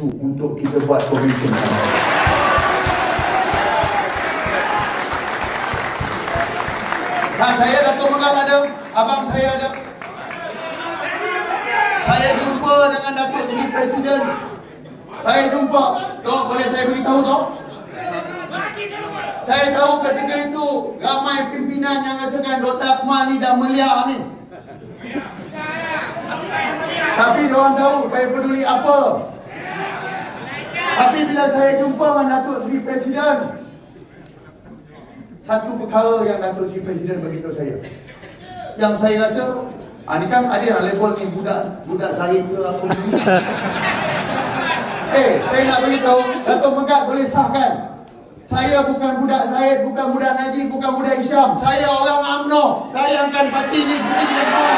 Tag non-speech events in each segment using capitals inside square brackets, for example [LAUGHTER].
setuju untuk kita buat sama. Nah, saya Datuk Megang ada, abang saya ada. Saya jumpa dengan Datuk Seri Presiden. Saya jumpa. Tok, boleh saya beritahu Tok? Saya tahu ketika itu ramai pimpinan yang mengatakan Dr. Akmal ni dah meliak ni. Tapi orang tahu saya peduli apa. Tapi bila saya jumpa dengan Datuk Seri Presiden, satu perkara yang Datuk Seri Presiden beritahu saya. Yang saya rasa, ah ni kan ada lah label ni budak budak Zahid ke apa ni. [LAUGHS] eh, saya nak beritahu, Datuk Megat boleh sahkan. Saya bukan budak Zahid, bukan budak Najib, bukan budak Isyam. Saya orang UMNO. Saya akan parti ni seperti kita semua.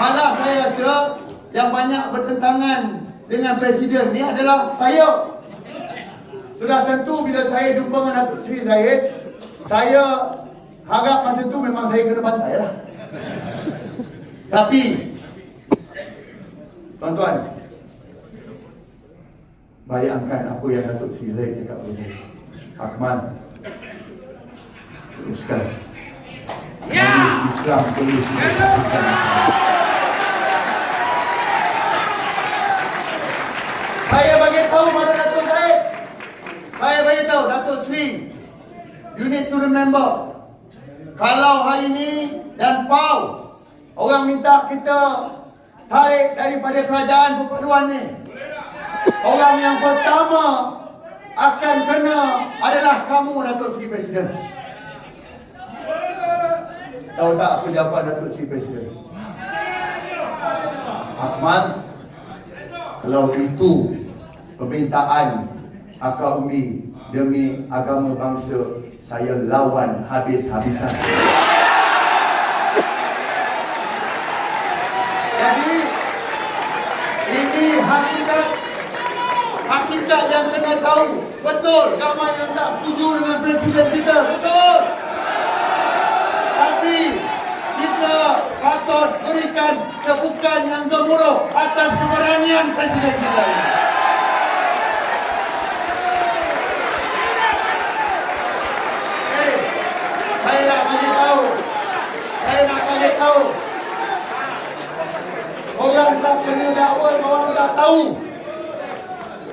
Malah saya rasa yang banyak bertentangan dengan Presiden ni adalah saya. Sudah tentu bila saya jumpa dengan Datuk Seri Zahid, saya harap masa tu memang saya kena bantai lah. Tapi, tuan-tuan, bayangkan apa yang Datuk Seri Zahid cakap tadi. Akmal, teruskan. Ya. Islam teruskan. Saya bagi tahu pada Datuk Zahid. Saya bagi tahu Datuk Seri. You need to remember. Kalau hari ini dan PAU orang minta kita tarik daripada kerajaan perpaduan ni. Orang yang pertama akan kena adalah kamu Datuk Seri Presiden. Tahu tak apa jawapan Datuk Seri Presiden? Ahmad, kalau itu permintaan akal umi demi agama bangsa, saya lawan habis-habisan. Jadi, ini hakikat hakikat yang kena tahu. Betul, ramai yang tak setuju dengan presiden kita. Betul. Tapi kita patut berikan tepukan yang gemuruh atas keberanian presiden kita ini. Saya nak bagi tahu. Saya nak bagi tahu. Orang tak kena dakwa, orang tak tahu.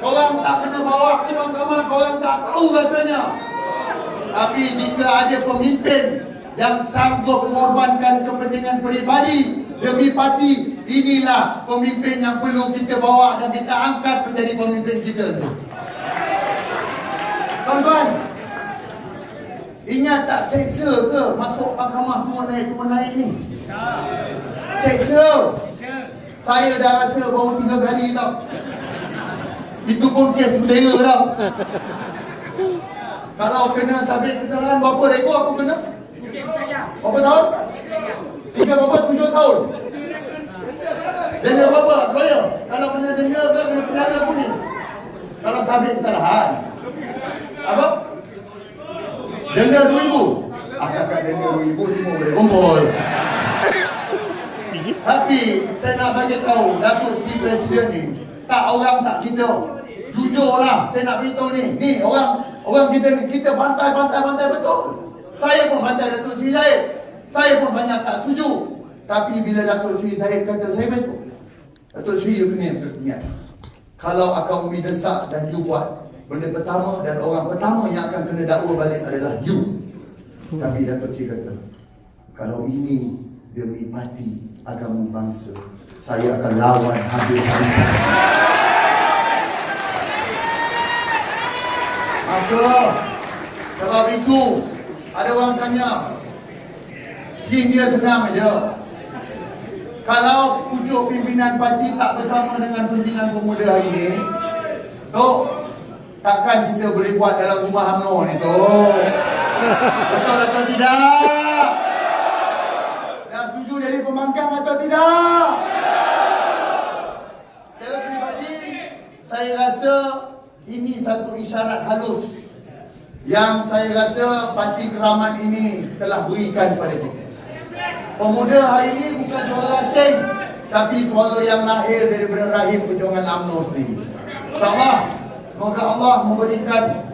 Orang tak kena bawa ke mahkamah, orang tak tahu rasanya. Tapi jika ada pemimpin yang sanggup mengorbankan kepentingan peribadi demi parti, inilah pemimpin yang perlu kita bawa dan kita angkat menjadi pemimpin kita itu. Tuan-tuan, ingat tak seksa ke masuk mahkamah tuan naik tuan naik ni? Seksa. Saya dah rasa baru tiga kali tau. Itu pun kes bendera tau. Kalau kena sabit kesalahan berapa rekod aku kena? Berapa tahun? Tiga berapa? Tujuh tahun? Denda berapa? Lawyer? Kalau kena denda ke kena penjara aku ni? Kalau sabit kesalahan? Apa? Denda RM2,000? Asalkan denda RM2,000 semua boleh kumpul. Tapi saya nak bagi tahu Datuk Seri Presiden ni tak orang tak kita. Jujurlah saya nak beritahu ni. Ni orang orang kita ni kita bantai bantai bantai betul. Saya pun bantai Datuk Seri Zahid. Saya pun banyak tak setuju. Tapi bila Datuk Seri Zahid kata saya betul. Datuk Seri you kena ingat. Kalau akak umi desak dan you buat benda pertama dan orang pertama yang akan kena dakwa balik adalah you. Tapi Datuk Seri kata kalau ini demi parti agama bangsa saya akan lawan habis-habisan maka sebab itu ada orang tanya King dia senang aja kalau pucuk pimpinan parti tak bersama dengan pimpinan pemuda hari ini Tok takkan kita boleh buat dalam rumah UMNO ni Tok betul atau tidak Dah setuju jadi pembangkang atau tidak? Secara peribadi, saya rasa ini satu isyarat halus yang saya rasa parti keramat ini telah berikan kepada kita. Pemuda hari ini bukan suara asing, Tapi suara yang lahir daripada rahim perjuangan UMNO sendiri. InsyaAllah Semoga Allah memberikan